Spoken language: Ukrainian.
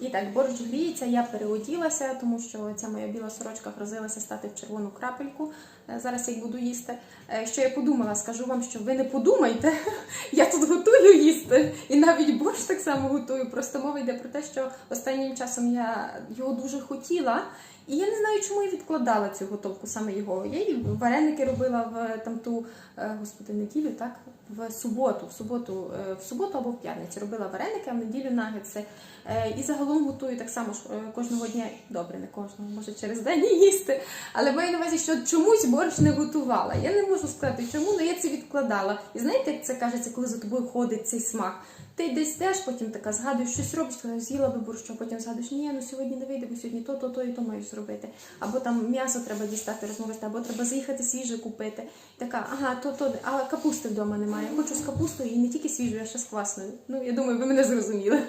І так, борщ гріється, я переоділася, тому що ця моя біла сорочка грозилася стати в червону крапельку. Зараз я їх буду їсти. Е, Що я подумала, скажу вам, що ви не подумайте. Я тут готую їсти. І навіть борщ так само готую. Просто мова йде про те, що останнім часом я його дуже хотіла. І я не знаю, чому я відкладала цю готовку саме його. Я і вареники робила в там ту е, господи неділю, так в суботу, в суботу, е, в суботу або в п'ятницю робила вареники, а в неділю нагетси. Е, І загалом готую так само ж, кожного дня. Добре, не кожного, може через день їсти. Але маю на увазі, що чомусь борщ не готувала. Я не можу сказати, чому, але я це відкладала. І знаєте, як це кажеться, коли за тобою ходить цей смак? Ти десь теж потім така згадуєш, щось робиш, з'їла би борщу, потім згадуєш, ні, ну сьогодні не вийде, бо сьогодні то, то, то і то маю зробити. Або там м'ясо треба дістати, розмовити, або треба заїхати свіже купити. Така, ага, то, то, а капусти вдома немає. Хочу з капустою і не тільки свіжою, а ще з квасною. Ну, я думаю, ви мене зрозуміли.